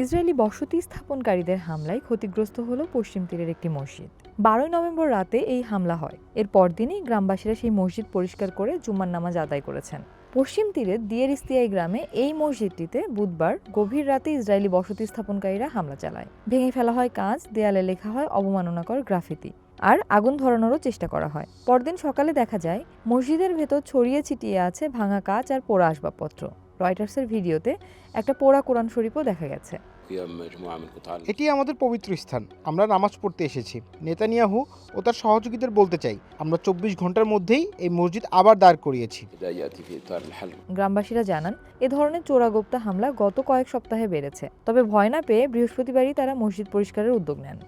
Israeli বসতি স্থাপনকারীদের হামলায় ক্ষতিগ্রস্ত হল পশ্চিম তীরের একটি মসজিদ। বারোই নভেম্বর রাতে এই হামলা হয়। এর পরদিনই গ্রামবাসীরা সেই মসজিদ পরিষ্কার করে জুম্মার নামাজ আদায় করেছেন। পশ্চিম তীরের দিয়ের ইস্তিয়াই গ্রামে এই মসজিদটিতে বুধবার গভীর রাতে ইসরায়েলি বসতি স্থাপনকারীরা হামলা চালায়। ভেঙে ফেলা হয় কাঁচ, দেয়ালে লেখা হয় অবমাননাকর গ্রাফিতি আর আগুন ধরানোরও চেষ্টা করা হয়। পরদিন সকালে দেখা যায়, মসজিদের ভেতর ছড়িয়ে ছিটিয়ে আছে ভাঙা কাঁচ আর পোড়া আসবাবপত্র। রয়টার্সের ভিডিওতে একটা পোড়া কোরআন শরীফও দেখা গেছে। এটি আমাদের পবিত্র স্থান। আমরা নামাজ পড়তে এসেছি। নেতানিয়াহু ও তার সহযোগীদের বলতে চাই আমরা চব্বিশ ঘণ্টার মধ্যেই এই মসজিদ আবার দাঁড় করিয়েছি। গ্রামবাসীরা জানান এ ধরনের চোরাগোপ্তা হামলা গত কয়েক সপ্তাহে বেড়েছে। তবে ভয় না পেয়ে বৃহস্পতিবারই তারা মসজিদ পরিষ্কারের উদ্যোগ নেন।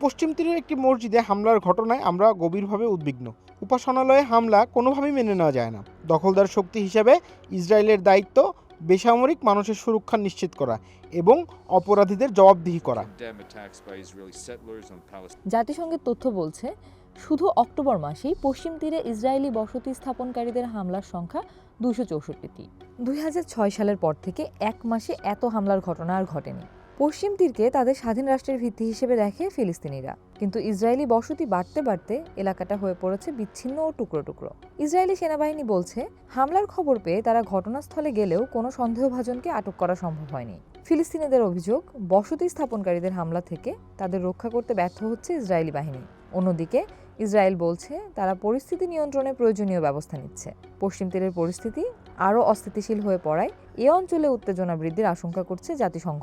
পশ্চিম তীরের একটি মসজিদে হামলার ঘটনায় আমরা গভীরভাবে উদ্বিগ্ন। উপাসনালয়ে হামলা কোনোভাবেই মেনে নেওয়া যায় না। দখলদার শক্তি হিসেবে ইসরায়েলের দায়িত্ব বেসামরিক মানুষের সুরক্ষা নিশ্চিত করা এবং অপরাধীদের জবাবদিহি করা. জাতিসংঘের তথ্য বলছে শুধু অক্টোবর মাসেই পশ্চিম তীরে ইসরায়েলি বসতি স্থাপনকারীদের হামলার সংখ্যা দুশো চৌষট্টিটি। দুই সালের পর থেকে এক মাসে এত হামলার ঘটনা আর ঘটেনি। পশ্চিম তীরকে তাদের স্বাধীন রাষ্ট্রের ভিত্তি হিসেবে দেখে ফিলিস্তিনিরা। কিন্তু ইসরায়েলি বসতি বাড়তে বাড়তে এলাকাটা হয়ে পড়েছে বিচ্ছিন্ন ও টুকরো টুকরো। ইসরায়েলি সেনাবাহিনী বলছে, হামলার খবর পেয়ে তারা ঘটনাস্থলে গেলেও কোনো সন্দেহভাজনকে আটক করা সম্ভব হয়নি। ফিলিস্তিনিদের অভিযোগ, বসতি স্থাপনকারীদের হামলা থেকে তাদের রক্ষা করতে ব্যর্থ হচ্ছে ইসরায়েলি বাহিনী। অন্যদিকে ইসরায়েল বলছে তারা পরিস্থিতি নিয়ন্ত্রণে প্রয়োজনীয় ব্যবস্থা নিচ্ছে পশ্চিম তীরের পরিস্থিতি আরও অস্থিতিশীল হয়ে পড়ায় এ অঞ্চলে উত্তেজনা বৃদ্ধির আশঙ্কা করছে জাতিসংঘ.